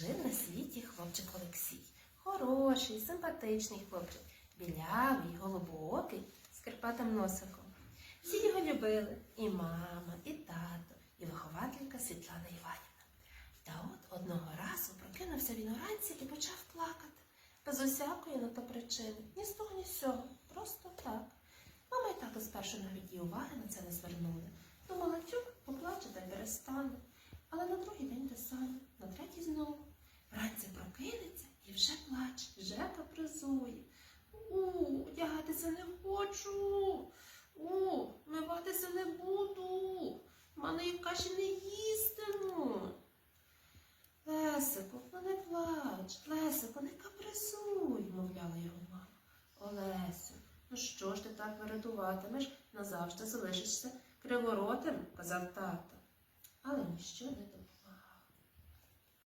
Жив на світі хлопчик Олексій. Хороший, симпатичний хлопчик, білявий, голубоокий, з кирпатим носиком. Всі його любили і мама, і тато, і вихователька Світлана Іванівна. Та от одного разу прокинувся він уранці і почав плакати, без усякої на то причини, ні з того, ні з сього, просто так. Мама і тато спершу навіть і уваги на це не звернули. Думала, тюк, поплаче та перестане. Але на другий день те саме, на третій капризує. У, одягатися не хочу. У, миватися не буду. Манної каші не їстиму. Лесику, ну не плач, Лесику, не капризуй, мовляла його мама. Олесю, ну що ж ти так вирятуватимеш, назавжди залишишся криворотим, казав тато. Але ніщо не